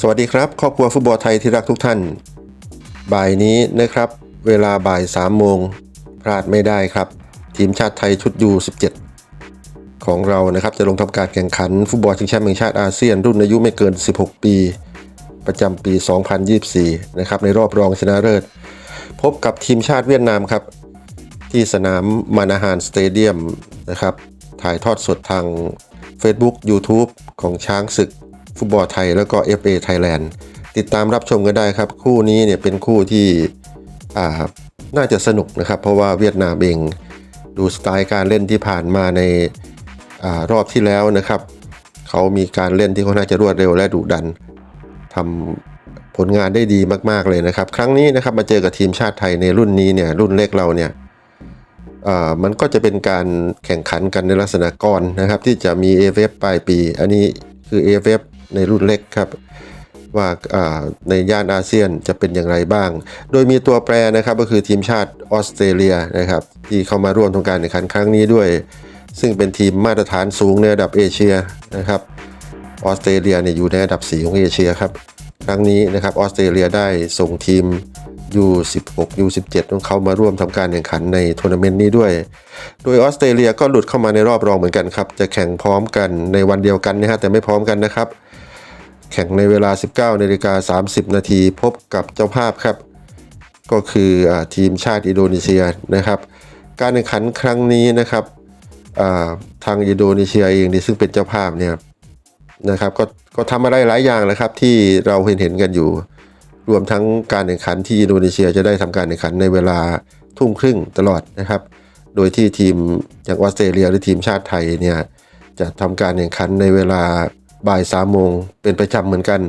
สวัสดีครับ ครอบครัวฟุตบอลไทยที่รักทุกท่าน บ่ายนี้นะครับ เวลาบ่าย3โมงพลาดไม่ได้ครับ ทีมชาติไทยชุดยู17 ของเรานะครับจะลงทำการแข่งขันฟุตบอลชิงแชมป์แห่งชาติอาเซียน รุ่นอายุไม่เกิน 16 ปี ประจำปี 2024 นะครับในรอบรองชนะเลิศ พบกับทีมชาติเวียดนามครับ ที่สนามมานาฮานสเตเดียมนะครับถ่ายทอดสดทาง Facebook YouTube ของช้างศึก ฟุตบอลไทยแล้วก็ FA Thailand ติดตามรับชมกันได้ครับ คู่นี้เนี่ยเป็นคู่ที่อ่าน่าจะสนุกนะครับ เพราะว่าเวียดนามเองดูสไตล์การเล่นที่ผ่านมาในอารอบที่แล้วนะครับ เขามีการเล่นที่ค่อนข้าจะรวดเร็วและดุดันทำผลงานได้ดีมาก ๆเลยนะครับ ครั้งนี้นะครับมาเจอกับทีมชาติไทยในรุ่นนี้เนี่ยรุ่นเล็กเราเนี่ย มันก็จะเป็นการแข่งขันกันในลักษณะก้อนนะครับ ที่จะมี AFF ปลายปี อันนี้คือ AFF ในรุ่นเล็กครับ ว่าในย่านอาเซียนจะเป็นอย่างไรบ้าง โดยมีตัวแปรนะครับก็คือทีมชาติออสเตรเลียนะครับที่เข้ามาร่วมทำการแข่งขันครั้งนี้ด้วย ซึ่งเป็นทีมมาตรฐานสูงในระดับเอเชียนะครับออสเตรเลียเนี่ยอยู่ในอันดับ 4 ของเอเชียครับ ครั้งนี้นะครับออสเตรเลียได้ส่งทีม U16 U17 ของเขามาร่วมทำการแข่งขันในทัวร์นาเมนต์นี้ด้วย โดยออสเตรเลียก็หลุดเข้ามาในรอบรองเหมือนกันครับ จะแข่งพร้อมกันในวันเดียวกันนะฮะแต่ไม่พร้อมกันนะครับ แข่งในเวลา 19นาฬิกา30 นาทีพบกับเจ้าภาพครับ ก็คืออทีมชาติอินโดนีเซียนะครับ การแข่งขันครั้งนี้นะครับทางอินโดนีเซียเองนี่ซึ่งเป็นเจ้าภาพเนี่ยนะครับก็ก็ทำอะไรหลายอย่างเลยครับที่เราเห็นเห็นกันอยู่ รวมทั้งการแข่งขันที่อินโดนีเซียจะได้ทำการแข่งขันในเวลาทุ่มครึ่งตลอดนะครับ โดยที่ทีมอย่างออสเตรเลียหรือทีมชาติไทยเนี่ยจะทำการแข่งขันในเวลาบ่ายสามโมงเป็นประจำเหมือนกัน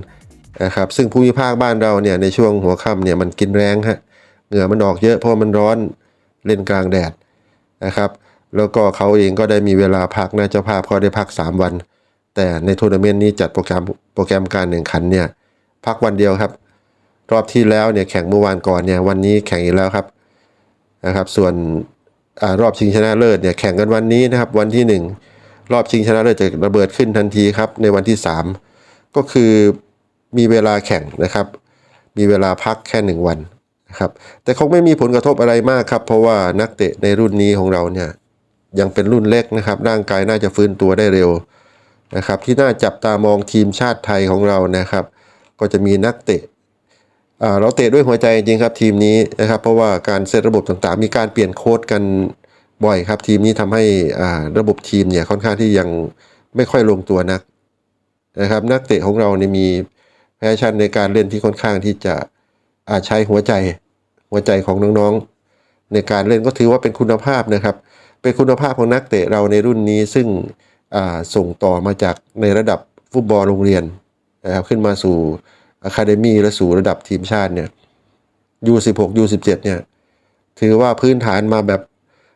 นะครับ ซึ่งภูมิภาคบ้านเราเนี่ยในช่วงหัวค่ำเนี่ยมันกินแรงฮะเหงื่อมันออกเยอะเพราะมันร้อนเล่นกลางแดดนะครับ แล้วก็เขาเองก็ได้มีเวลาพักนะเจ้าภาพเขาได้พัก 3 วัน แต่ในทัวร์นาเมนต์นี้จัดโปรแกรมโปรแกรมการแข่งขันเนี่ยพักวันเดียวครับ รอบที่แล้วเนี่ยแข่งเมื่อวานก่อนเนี่ยวันนี้แข่งอีกแล้วครับนะครับ ส่วนอรอบชิงชนะเลิศเนี่ยแข่งกันวันนี้นะครับ วันที่ 1 รอบชิงชนะเลิศจะระเบิดขึ้นทันทีครับ ในวันที่ 3 ก็คือมีเวลาแข่งนะครับ มีเวลาพักแค่ 1 วันนะครับ แต่คงไม่มีผลกระทบอะไรมากครับ เพราะว่านักเตะในรุ่นนี้ของเราเนี่ยยังเป็นรุ่นเล็กนะครับ ร่างกายน่าจะฟื้นตัวได้เร็วนะครับ ที่น่าจับตามองทีมชาติไทยของเรานะครับ ก็จะมีนักเตะ เราเตะด้วยหัวใจจริงครับทีมนี้นะครับ เพราะว่าการเซตระบบต่างๆ มีการเปลี่ยนโค้ดกันบ่อยครับ ทีมนี้ทำให้อ่าระบบทีมเนี่ยค่อนข้างที่ยังไม่ค่อยลงตัวนักนะครับ นักเตะของเราเนี่ยมีแพชชั่นในการเล่นที่ค่อนข้างที่จะอาใช้หัวใจหัวใจของน้องๆ ในการเล่นก็ถือว่าเป็นคุณภาพนะครับ เป็นคุณภาพของนักเตะเราในรุ่นนี้ซึ่งอ่าส่งต่อมาจากในระดับฟุตบอลโรงเรียนนะครับขึ้นมาสู่ อะคาเดมีและสู่ระดับทีมชาติเนี่ย U16 U17 เนี่ย ถือว่าพื้นฐานมาแบบ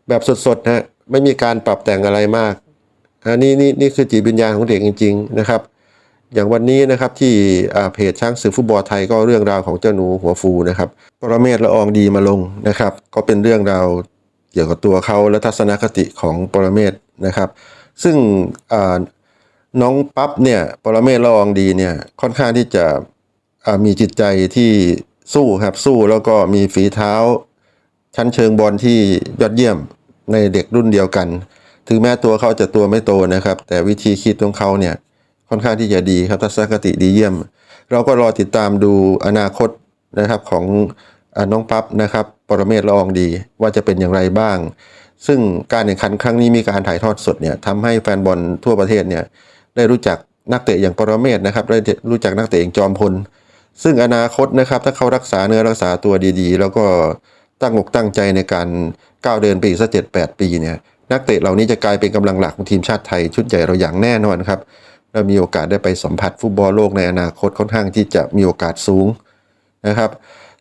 แบบสดๆนะไม่มีการปรับแต่งอะไรมากอันนี้นี่นี่คือจิตวิญญาณของเด็กจริง ๆ นะครับ อย่างวันนี้นะครับที่เพจช้างศึกฟุตบอลไทยก็เรื่องราวของเจ้าหนูหัวฟูนะครับปรเมศละอองดีมาลงนะครับ ก็เป็นเรื่องราวเกี่ยวกับตัวเขาและทัศนคติของปรเมศนะครับ ซึ่งน้องปั๊บเนี่ยปรเมศละอองดีเนี่ยค่อนข้างที่จะ มีจิตใจที่สู้ครับสู้แล้วก็มีฝีเท้า ชั้นเชิงบอลที่ยอดเยี่ยมในเด็กรุ่นเดียวกัน ถึงแม้ตัวเขาจะตัวไม่โตนะครับ แต่วิธีคิดของเขาเนี่ยค่อนข้างที่จะดีครับทัศนคติดีเยี่ยม เราก็รอติดตามดูอนาคตนะครับของอน้องปั๊บนะครับ ปรเมศละอองดีว่าจะเป็นอย่างไรบ้าง ซึ่งการแข่งขันครั้งนี้มีการถ่ายทอดสดเนี่ยทำให้แฟนบอลทั่วประเทศเนี่ยได้รู้จักนักเตะอย่างปรเมศนะครับได้รู้จักนักเตะอย่างจอมพล ซึ่งอนาคตนะครับถ้าเขารักษาเนื้อรักษาตัวดีๆ แล้วก็ตั้งอกตั้งใจในการก้าวเดินไปอีกสักเจ็ดแปดปีเนี่ยนักเตะเหล่านี้จะกลายเป็นกำลังหลักของทีมชาติไทยชุดใหญ่เราอย่างแน่นอนครับเรามีโอกาสได้ไปสัมผัสฟุตบอลโลกในอนาคตค่อนข้างที่จะมีโอกาสสูงนะครับ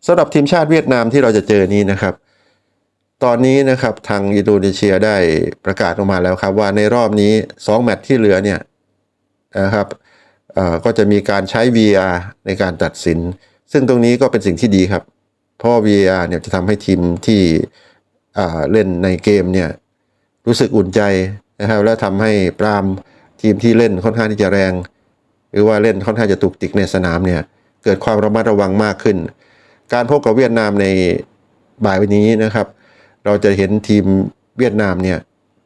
สำหรับทีมชาติเวียดนามที่เราจะเจอนี้นะครับ ตอนนี้นะครับทางอินโดนีเซียได้ประกาศออกมาแล้วครับว่าในรอบนี้ 2 แมตช์ที่เหลือเนี่ยนะครับ ก็จะมีการใช้ VR ในการตัดสิน ซึ่งตรงนี้ก็เป็นสิ่งที่ดีครับ เพราะ VR เนี่ยจะทำให้ทีมที่เล่นในเกมเนี่ยรู้สึกอุ่นใจนะครับ และทำให้ปรามทีมที่เล่นค่อนข้างที่จะแรง หรือว่าเล่นค่อนข้างจะตุกติกในสนามเนี่ยเกิดความระมัดระวังมากขึ้น การพบกับเวียดนามในบ่ายวันนี้นะครับ เราจะเห็นทีมเวียดนามเนี่ย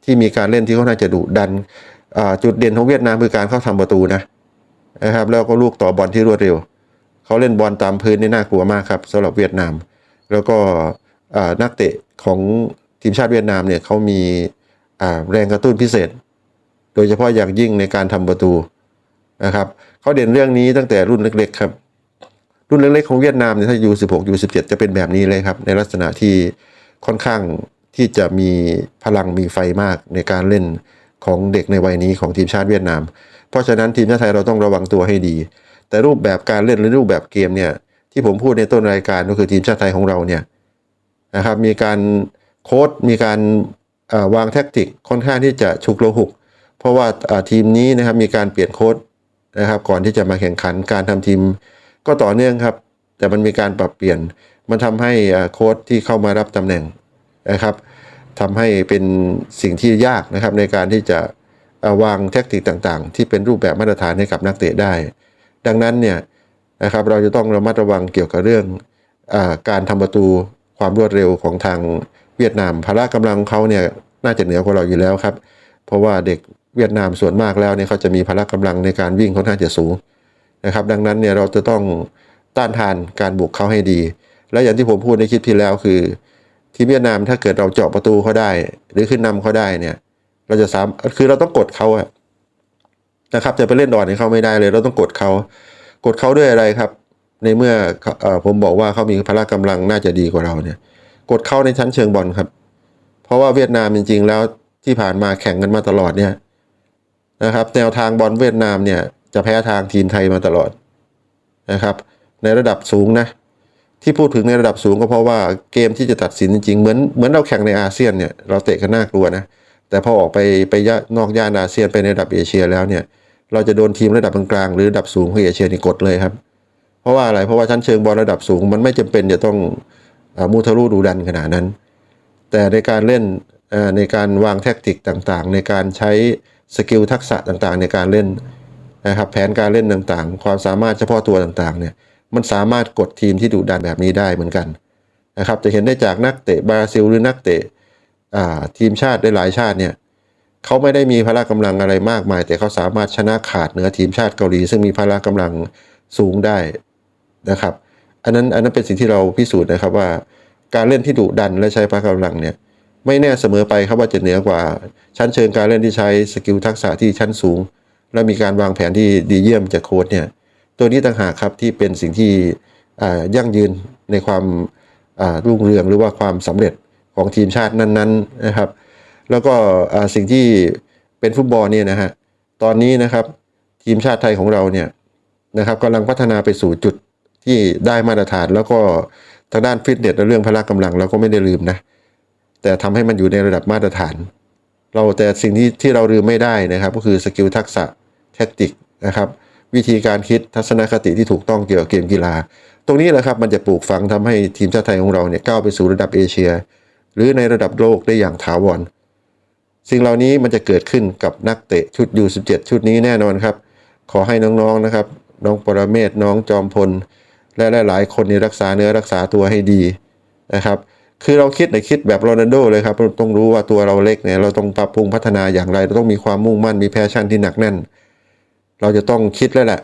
ที่มีการเล่นที่ค่อนข้างจะดุดันจุดเด่นของเวียดนามคือการเข้าทำประตูนะ นะครับแล้วก็ลูกต่อบอลที่รวดเร็ว เขาเล่นบอลตามพื้นนี่น่ากลัวมากครับสำหรับเวียดนาม แล้วก็นักเตะของทีมชาติเวียดนามเนี่ยเขามีแรงกระตุ้นพิเศษ โดยเฉพาะอย่างยิ่งในการทำประตูนะครับเขาเด่นเรื่องนี้ตั้งแต่รุ่นเล็กๆครับ รุ่นเล็กๆของเวียดนามเนี่ยถ้า U16 U17 จะเป็นแบบนี้เลยครับ ในลักษณะที่ค่อนข้างที่จะมีพลังมีไฟมากในการเล่นของเด็กในวัยนี้ของทีมชาติเวียดนาม เพราะฉะนั้นทีมชาติไทยเราต้องระวังตัวให้ดี แต่รูปแบบการเล่นหรือรูปแบบเกมเนี่ยที่ผมพูดในต้นรายการก็คือทีมชาติไทยของเราเนี่ยนะครับมีการโค้ดมีการวางแท็กติกค่อนข้างที่จะฉุกโลหุก เพราะว่าทีมนี้นะครับมีการเปลี่ยนโค้ดนะครับก่อนที่จะมาแข่งขันการทำทีมก็ต่อเนื่องครับ แต่มันมีการปรับเปลี่ยนมันทำให้โค้ดที่เข้ามารับตำแหน่งนะครับทำให้เป็นสิ่งที่ยากนะครับในการที่จะ วางแทคติกต่างๆ ที่เป็นรูปแบบมาตรฐานให้กับนักเตะได้ ดังนั้นเนี่ยนะครับเราจะต้องระมัดระวังเกี่ยวกับเรื่องอการทำประตูความรวดเร็วของทางเวียดนามพละกำลังเขาเนี่ยน่าจะเหนือกว่าเราอยู่แล้วครับ เพราะว่าเด็กเวียดนามส่วนมากแล้วเนี่ยเขาจะมีพละกำลังในการวิ่งค่อนข้างจะสูงนะครับ ดังนั้นเนี่ยเราจะต้องต้านทานการบุกเขาให้ดี และอย่างที่ผมพูดในคลิปที่แล้วคือ ที่เวียดนามถ้าเกิดเราเจาะประตูเขาได้ หรือขึ้นนำเขาได้เนี่ย เราจะสามคือเราต้องกดเขาอะนะครับ จะไปเล่นดอนให้เขาไม่ได้เลย เราต้องกดเขากดเขาด้วยอะไรครับ ในเมื่ออผมบอกว่าเขามีพละกำลังน่าจะดีกว่าเราเนี่ย กดเข้าในชั้นเชิงบอลครับ เพราะว่าเวียดนามจริง ๆ แล้วที่ผ่านมาแข่งกันมาตลอดเนี่ยนะครับ แนวทางบอลเวียดนามเนี่ย จะแพ้ทางทีมไทยมาตลอดนะครับ ในระดับสูงนะ ที่พูดถึงในระดับสูงก็เพราะว่าเกมที่จะตัดสินจริงๆเหมือนเหมือนเราแข่งในอาเซียนเนี่ยเราเตะกันน่ากลัวนะ แต่พอออกไปไปย่านอกย่านอาเซียนไปในระดับเอเชียแล้วเนี่ยเราจะโดนทีมระดับกลางๆหรือระดับสูงของเอเชียนี่กดเลยครับ เพราะว่าอะไรเพราะว่าชั้นเชิงบอลระดับสูง มันไม่จำเป็นจะต้องอมูทะลุดูดันขนาดนั้น แต่ในการเล่นในการวางแทคติกต่างๆ ในการใช้สกิลทักษะต่างๆ ในการเล่นนะครับแผนการเล่นต่างๆ ความสามารถเฉพาะตัวต่างๆเนี่ยมันสามารถกดทีมที่ดุดันแบบนี้ได้เหมือนกันนะครับจะเห็นได้จากนักเตะบราซิลหรือนักเตะ ทีมชาติได้หลายชาติเนี่ยเขาไม่ได้มีพละกำลังอะไรมากมาย แต่เขาสามารถชนะขาดเหนือทีมชาติเกาหลี ซึ่งมีพละกำลังสูงได้นะครับ อันนั้นอันนั้นเป็นสิ่งที่เราพิสูจน์นะครับว่า การเล่นที่ดุดันและใช้พละกำลังเนี่ยไม่แน่เสมอไปครับว่าจะเหนือกว่า ชั้นเชิงการเล่นที่ใช้สกิลทักษะที่ชั้นสูง และมีการวางแผนที่ดีเยี่ยมจากโค้ชเนี่ยตัวนี้ต่างหากครับที่เป็นสิ่งที่อ่ายั่งยืนในความอ่ารุ่งเรืองหรือว่าความสำเร็จ ของทีมชาตินั้นๆนะครับ แล้วก็สิ่งที่เป็นฟุตบอลเนี่ยนะฮะตอนนี้นะครับทีมชาติไทยของเราเนี่ยนะครับกำลังพัฒนาไปสู่จุดที่ได้มาตรฐาน แล้วก็ทางด้านฟิตเนสและเรื่องพละกำลังเราก็ไม่ได้ลืมนะแต่ทำให้มันอยู่ในระดับมาตรฐาน เราแต่สิ่งที่ที่เราลืมไม่ได้นะครับ ก็คือสกิลทักษะแท็กติกนะครับ วิธีการคิดทัศนคติที่ถูกต้องเกี่ยวกับเกมกีฬา ตรงนี้แหละครับมันจะปลูกฝังทำให้ทีมชาติไทยของเราเนี่ยก้าวไปสู่ระดับเอเชีย หรือในระดับโลกได้อย่างถาวร สิ่งเหล่านี้มันจะเกิดขึ้นกับนักเตะชุด U17 ชุดนี้แน่นอนครับ ขอให้น้องๆนะครับ น้องปรเมศน้องจอมพล และหลายๆคนนี่รักษาเนื้อรักษาตัวให้ดีนะครับคือเราคิดในคิดแบบโรนัลโดเลยครับเราต้องรู้ว่าตัวเราเล็กเนี่ยเราต้องปรับปรุงพัฒนาอย่างไร เราต้องมีความมุ่งมั่นมีแพชชั่นที่หนักแน่น เราจะต้องคิดแล้วแหละ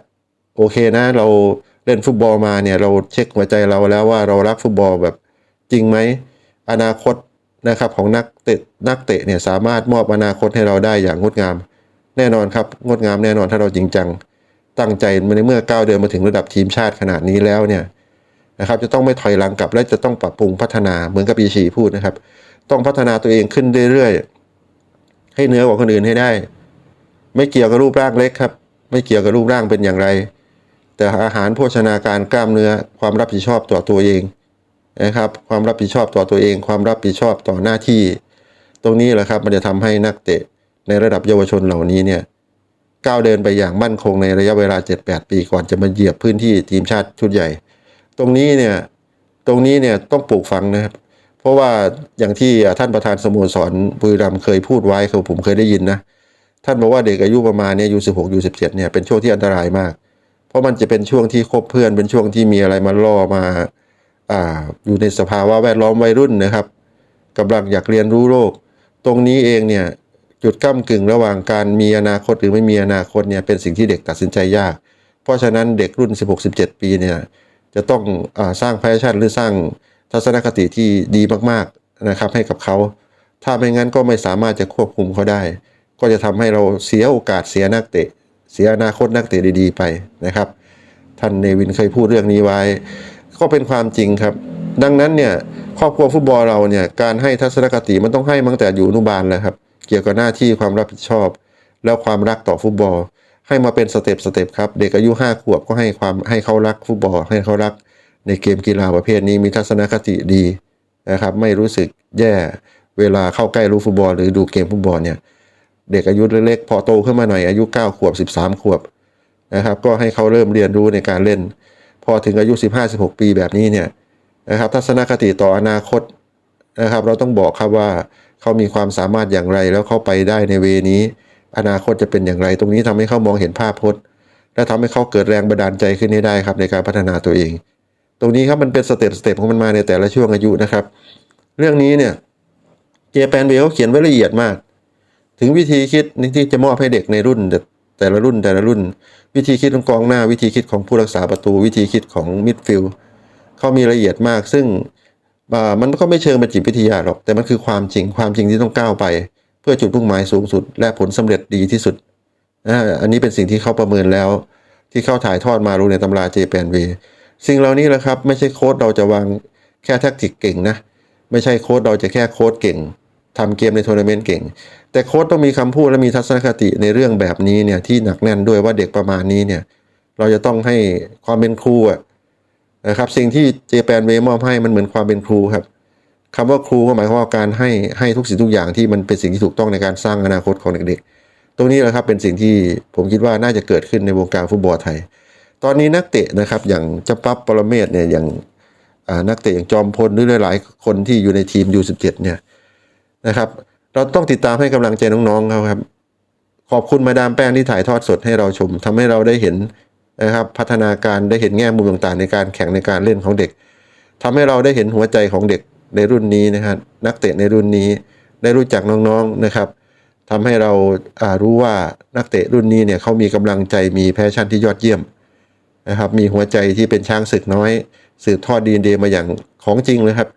โอเคนะ เราเล่นฟุตบอลมาเนี่ยเราเช็คหัวใจเราแล้วว่าเรารักฟุตบอลแบบจริงไหม อนาคตนะครับของนักเตะนักเตะเนี่ยสามารถมอบอนาคตให้เราได้อย่างงดงาม แน่นอนครับงดงามแน่นอนถ้าเราจริงจัง ตั้งใจมาในเมื่อก้าวเดินมาถึงระดับทีมชาติขนาดนี้แล้วเนี่ยนะครับจะต้องไม่ถอยหลังกลับและจะต้องปรับปรุงพัฒนาเหมือนกับปีชีพูดนะครับ ต้องพัฒนาตัวเองขึ้นเรื่อยๆให้เหนือกว่าคนอื่นให้ได้ ไม่เกี่ยวกับรูปร่างเล็กครับ ไม่เกี่ยวกับรูปร่างเป็นอย่างไร แต่อาหารโภชนาการกล้ามเนื้อความรับผิดชอบต่อตัวเอง นะครับ ความรับผิดชอบต่อตัวเอง ความรับผิดชอบต่อหน้าที่ ตรงนี้แหละครับมันจะทำให้นักเตะในระดับเยาวชนเหล่านี้เนี่ยก้าวเดินไปอย่างมั่นคงในระยะเวลา 7-8 ปีก่อนจะมาเหยียบพื้นที่ทีมชาติชุดใหญ่ ตรงนี้เนี่ยตรงนี้เนี่ยต้องปลูกฝังนะครับ เพราะว่าอย่างที่ท่านประธานสโมสรบุรีรัมย์เคยพูดไว้คือผมเคยได้ยินนะท่านบอกว่าเด็กอายุประมาณเนี้ยอายุ16อายุ17เนี่ยเป็นช่วงที่อันตรายมาก เพราะมันจะเป็นช่วงที่คบเพื่อนเป็นช่วงที่มีอะไรมาล่อมา อ่าอยู่ในสภาวะแวดล้อมวัยรุ่นนะครับกำลังอยากเรียนรู้โลก ตรงนี้เองเนี่ยจุดก้ากึ่งระหว่างการมีอนาคตหรือไม่มีอนาคตเนี่ยเป็นสิ่งที่เด็กตัดสินใจยาก เพราะฉะนั้นเด็กรุ่น 16-17 ปีเนี่ยจะต้องอสร้างแพชชั่นหรือสร้างทัศนคติที่ดีมากๆนะครับให้กับเขา ถ้าไม่งั้นก็ไม่สามารถจะควบคุมเขาได้ ก็จะทำให้เราเสียโอกาสเสียนักเตะ เสียอนาคตนักเตะดีๆไปนะครับ ท่านเนวินเคยพูดเรื่องนี้ไว้ ก็เป็นความจริงครับ ดังนั้นเนี่ยครอบครัวฟุตบอลเราเนี่ยการให้ทัศนคติมันต้องให้มาตั้งแต่อยู่อนุบาลแล้วครับ เกี่ยวกับหน้าที่ความรับผิดชอบ แล้วความรักต่อฟุตบอล ให้มาเป็นสเต็ปสเต็ปครับ เด็กอายุ5ขวบก็ให้ความให้เขารักฟุตบอล ให้เขารักในเกมกีฬาประเภทนี้มีทัศนคติดีนะครับ ไม่รู้สึกแย่เวลาเข้าใกล้รู้ฟุตบอล หรือดูเกมฟุตบอลเนี่ยเด็กอายุเล็กๆพอโตขึ้นมาหน่อยอายุ 9 ขวบ 13 ขวบนะครับ ก็ให้เขาเริ่มเรียนรู้ในการเล่น พอถึงอายุ 15-16 ปีแบบนี้เนี่ยนะครับทัศนคติต่ออนาคตนะครับ เราต้องบอกครับว่าเขามีความสามารถอย่างไรแล้วเขาไปได้ในเวนี้ อนาคตจะเป็นอย่างไร ตรงนี้ทำให้เขามองเห็นภาพพจน์ และทำให้เขาเกิดแรงบันดาลใจขึ้นได้ครับในการพัฒนาตัวเอง ตรงนี้ครับมันเป็นสเต็ปสเต็ปของมันมาในแต่ละช่วงอายุนะครับ เรื่องนี้เนี่ยเจแปนเวเขาเขียนไว้ละเอียดมาก ถึงวิธีคิดที่จะมอบให้เด็กในรุ่น แต่ละรุ่นแต่ละรุ่น วิธีคิดของกองหน้าวิธีคิดของผู้รักษาประตู วิธีคิดของมิดฟิลด์เขามีละเอียดมาก ซึ่งมันก็ไม่เชิงเป็นจิตวิทยาหรอก แต่มันคือความจริงความจริงที่ต้องก้าวไป เพื่อจุดมุ่งหมายสูงสุด และผลสำเร็จดีที่สุดอันนี้เป็นสิ่งที่เขาประเมินแล้ว ที่เขาถ่ายทอดมาลงในตำราเจแปนเวสิ่งเหล่านี้แหละครับไม่ใช่โค้ดเราจะวางแค่แท็กติกเก่งนะไม่ใช่โค้ดเราจะแค่โค้ดเก่งทำเกมในทัวร์นาเมนต์เก่ง แต่โค้ดต้องมีคำพูดและมีทัศนคติในเรื่องแบบนี้เนี่ยที่หนักแน่นด้วยว่าเด็กประมาณนี้เนี่ยเราจะต้องให้ความเป็นครูอะนะครับสิ่งที่เจแปนเวมอบให้มันเหมือนความเป็นครูครับคำว่าครูก็หมายความว่าการให้ให้ทุกสิ่งทุกอย่างที่มันเป็นสิ่งที่ถูกต้องในการสร้างอนาคตของเด็กๆ ตรงนี้แหละครับเป็นสิ่งที่ผมคิดว่าน่าจะเกิดขึ้นในวงการฟุตบอลไทย ตอนนี้นักเตะนะครับอย่างเจ้าปั๊บปรเมศเนี่ยอย่างนักเตะอย่างจอมพลหรือหลายๆคนที่อยู่ในทีม U17 เนี่ยนะครับ เราต้องติดตามให้กำลังใจน้องๆเขาครับ ขอบคุณมาดามแป้งที่ถ่ายทอดสดให้เราชมทำให้เราได้เห็นนะครับพัฒนาการได้เห็นแง่มุมต่างๆ ในการแข่งในการเล่นของเด็กทำให้เราได้เห็นหัวใจของเด็กในรุ่นนี้นะครับนักเตะในรุ่นนี้ได้รู้จักน้องๆนะครับทำให้เราอ่ารู้ว่านักเตะรุ่นนี้เนี่ยเขามีกำลังใจมีแพชชั่นที่ยอดเยี่ยมนะครับมีหัวใจที่เป็นช้างศึกน้อย สืบทอดดีเดมาอย่างของจริงเลยครับ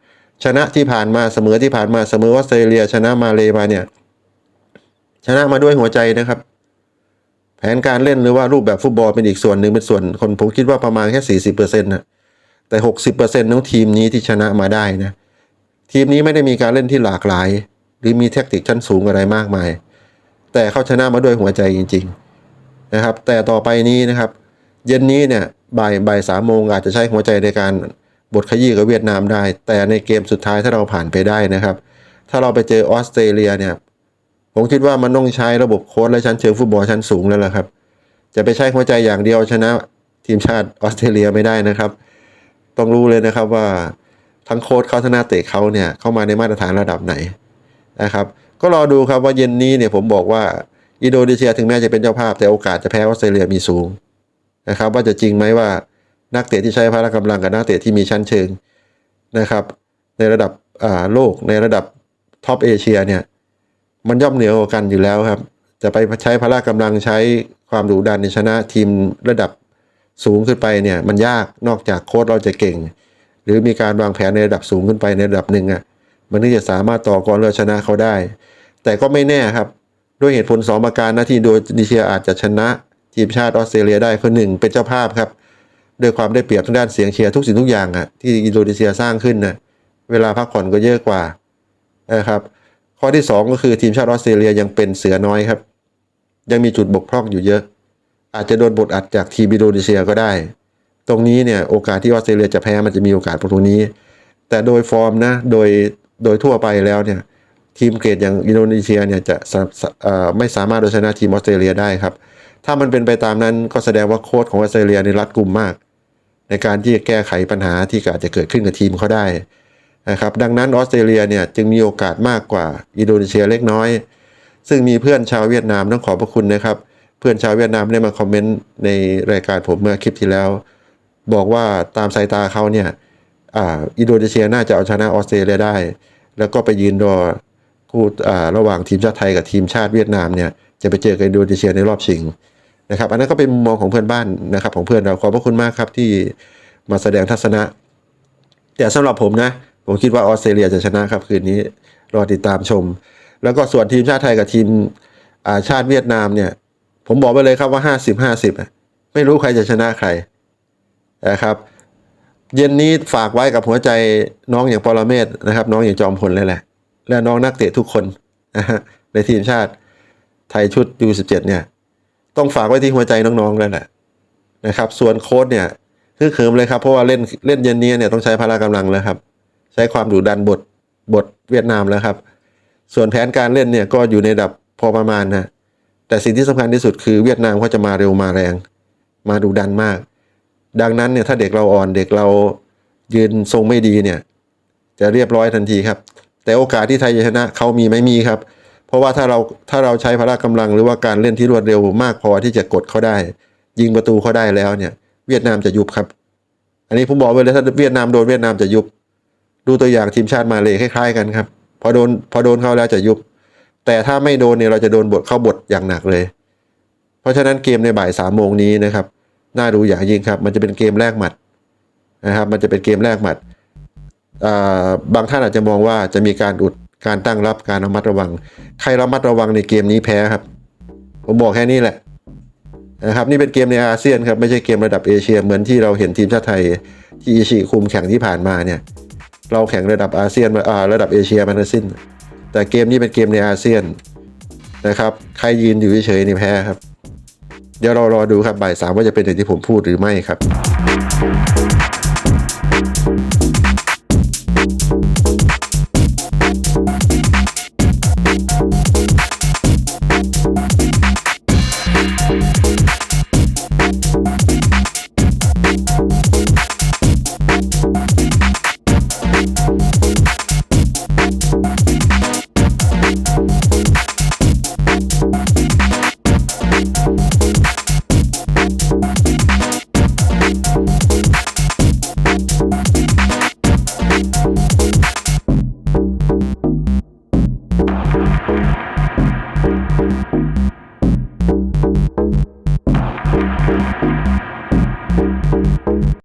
ชนะที่ผ่านมาเสมอที่ผ่านมาเสมอออสเตรเลีย ชนะมาเลมาเนี่ย ชนะมาด้วยหัวใจนะครับ แผนการเล่นหรือว่ารูปแบบฟุตบอลเป็นอีกส่วนหนึ่งเป็นส่วนคนผมคิดว่าประมาณแค่สี่สิบเปอร์เซ็นต์นะแต่หกสิบเปอร์เซ็นต์ของทีมนี้ที่ชนะมาได้นะ ทีมนี้ไม่ได้มีการเล่นที่หลากหลาย หรือมีแทคติกชั้นสูงอะไรมากมาย แต่เขาชนะมาด้วยหัวใจจริง ๆนะครับ แต่ต่อไปนี้นะครับ เย็นนี้เนี่ยบ่ายบ่ายสามโมงอาจจะใช้หัวใจในการ บทขยี้กับเวียดนามได้ แต่ในเกมสุดท้ายถ้าเราผ่านไปได้นะครับ ถ้าเราไปเจอออสเตรเลียเนี่ยผมคิดว่ามันต้องใช้ระบบโค้ชและชั้นเชิงฟุตบอลชั้นสูงแล้วล่ะครับ จะไปใช้หัวใจอย่างเดียวชนะทีมชาติออสเตรเลียไม่ได้นะครับ ต้องรู้เลยนะครับว่าทั้งโค้ชเขาทนาเตะเขาเนี่ยเข้ามาในมาตรฐานระดับไหนนะครับ ก็รอดูครับว่าเย็นนี้เนี่ยผมบอกว่าอินโดนีเซียถึงแม้จะเป็นเจ้าภาพแต่โอกาสจะแพ้ออสเตรเลียมีสูงนะครับ ว่าจะจริงไหมว่า นักเตะที่ใช้พละกำลังกับนักเตะที่มีชั้นเชิงนะครับ ในระดับโลกในระดับท็อปเอเชียเนี่ยมันย่อมเหนือกว่ากันอยู่แล้วครับ จะไปใช้พละกำลังใช้ความดุดันในชนะทีมระดับสูงขึ้นไปเนี่ยมันยากนอกจากโค้ชเราจะเก่ง หรือมีการวางแผนในระดับสูงขึ้นไปในระดับหนึ่งอะมันถึงจะสามารถต่อกรเรือชนะเขาได้ แต่ก็ไม่แน่ครับ ด้วยเหตุผลสองประการนะที่โดนีเซียอาจจะชนะทีมชาติออสเตรเลียได้คือหนึ่งเป็นเจ้าภาพครับ ด้วยความได้เปรียบทางด้านเสียงเชียร์ทุกสิ่งทุกอย่างอะที่อินโดนีเซียสร้างขึ้นนะเวลาพักผ่อนก็เยอะกว่านะครับข้อที่สองก็คือทีมชาติออสเตรเลียยังเป็นเสือน้อยครับ ยังมีจุดบกพร่องอยู่เยอะ อาจจะโดนบทอัดจากทีมอินโดนีเซียก็ได้ ตรงนี้เนี่ยโอกาสที่ออสเตรเลียจะแพ้มันจะมีโอกาสตรงนี้ แต่โดยฟอร์มนะโดยโดยทั่วไปแล้วเนี่ยทีมเกรดอย่างอินโดนีเซียเนี่ยจะสะสะเอ่อไม่สามารถเอาชนะทีมออสเตรเลียได้ครับ ถ้ามันเป็นไปตามนั้นก็แสดงว่าโค้ชของออสเตรเลียในรัดกลุ่มมาก ในการที่จะแก้ไขปัญหาที่อาจจะเกิดขึ้นกับทีมเขาได้นะครับดังนั้นออสเตรเลียเนี่ยจึงมีโอกาสมากกว่าอินโดนีเซียเล็กน้อย ซึ่งมีเพื่อนชาวเวียดนามต้องขอบพระคุณนะครับ เพื่อนชาวเวียดนามได้มาคอมเมนต์ในรายการผมเมื่อคลิปที่แล้ว บอกว่าตามสายตาเขาเนี่ยอินโดนีเซียน่าจะเอาชนะออสเตรเลียได้ แล้วก็ไปยืนรอคู่อ่าระหว่างทีมชาติไทยกับทีมชาติเวียดนามเนี่ยจะไปเจอกับอินโดนีเซียในรอบชิง นะครับ อันนั้นก็เป็นมุมมองของเพื่อนบ้านนะครับ ของเพื่อนเราขอบพระคุณมากครับที่มาแสดงทัศนะ แต่สำหรับผมนะ ผมคิดว่าออสเตรเลียจะชนะครับคืนนี้รอติดตามชม แล้วก็ส่วนทีมชาติไทยกับทีมอาชาติเวียดนามเนี่ย ผมบอกไปเลยครับว่าห้าสิบห้าสิบไม่รู้ใครจะชนะใครนะครับ เย็นนี้ฝากไว้กับหัวใจน้องอย่างปรเมศนะครับ น้องอย่างจอมพลเลยแหละ และน้องนักเตะทุกคนนะฮะในทีมชาติไทยชุด U17 เนี่ย ต้องฝากไว้ที่หัวใจน้องๆแล้วแหละนะครับ ส่วนโค้ชเนี่ยคือเขิมเลยครับเพราะว่าเล่นเล่นเย็นนี้เนี่ยต้องใช้พละกำลังแล้วครับ ใช้ความดุดันบทบทเวียดนามแล้วครับ ส่วนแผนการเล่นเนี่ยก็อยู่ในดับพอประมาณนะแต่สิ่งที่สำคัญที่สุดคือเวียดนามเขาจะมาเร็วมาแรง มาดุดันมาก ดังนั้นเนี่ยถ้าเด็กเราอ่อนเด็กเรายืนทรงไม่ดีเนี่ย จะเรียบร้อยทันทีครับ แต่โอกาสที่ไทยจะชนะเขามีไหม่มีครับ เพราะว่าถ้าเราถ้าเราใช้พละกำลังหรือว่าการเล่นที่รวดเร็วมากพอที่จะกดเขาได้ ยิงประตูเขาได้แล้วเนี่ย เวียดนามจะยุบครับ อันนี้ผมบอกไว้เลยถ้าเวียดนามโดนเวียดนามจะยุบ ดูตัวอย่างทีมชาติมาเลยคล้ายๆกันครับ พอโดนพอโดนเขาแล้วจะยุบ แต่ถ้าไม่โดนเนี่ยเราจะโดนบทเข้าบทอย่างหนักเลย เพราะฉะนั้นเกมในบ่ายสามโมงนี้นะครับน่าดูอย่างยิ่งครับ มันจะเป็นเกมแรกหมัดนะครับ มันจะเป็นเกมแรกหมัดบางท่านอาจจะมองว่าจะมีการอุด การตั้งรับการระมัดระวัง ใครระมัดระวังในเกมนี้แพ้ครับ ผมบอกแค่นี้แหละนะครับนี่เป็นเกมในอาเซียนครับไม่ใช่เกมระดับเอเชียเหมือนที่เราเห็นทีมชาติไทยที่อิชิคุมแข่งที่ผ่านมาเนี่ยเราแข่งระดับอาเซียนมาอ่าระดับเอเชียมาทั้งสิ้น แต่เกมนี้เป็นเกมในอาเซียนนะครับใครยืนอยู่เฉยๆนี่แพ้ครับ เดี๋ยวเรารอดูครับบ่ายสามว่าจะเป็นอย่างที่ผมพูดหรือไม่ครับ